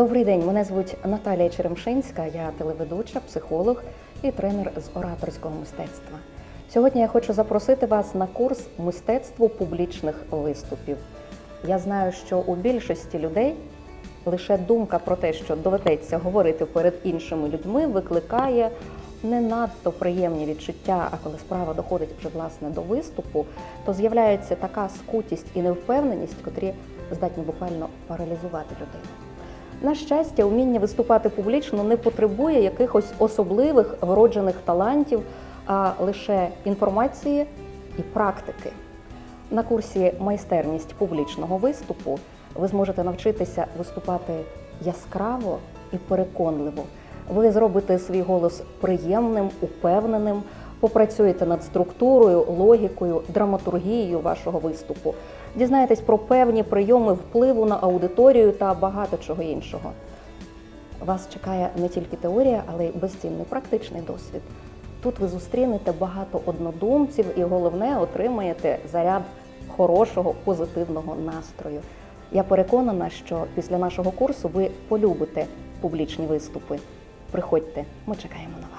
Добрий день, мене звуть Наталія Черемшинська, я телеведуча, психолог і тренер з ораторського мистецтва. Сьогодні я хочу запросити вас на курс мистецтво публічних виступів. Я знаю, що у більшості людей лише думка про те, що доведеться говорити перед іншими людьми, викликає не надто приємні відчуття. А коли справа доходить вже власне до виступу, то з'являється така скутість і невпевненість, котрі здатні буквально паралізувати людину. На щастя, вміння виступати публічно не потребує якихось особливих вроджених талантів, а лише інформації і практики. На курсі майстерність публічного виступу ви зможете навчитися виступати яскраво і переконливо. Ви зробите свій голос приємним, упевненим, попрацюєте над структурою, логікою, драматургією вашого виступу, дізнаєтесь про певні прийоми впливу на аудиторію та багато чого іншого. Вас чекає не тільки теорія, але й безцінний практичний досвід. Тут ви зустрінете багато однодумців і головне отримаєте заряд хорошого позитивного настрою. Я переконана, що після нашого курсу ви полюбите публічні виступи. Приходьте, ми чекаємо на.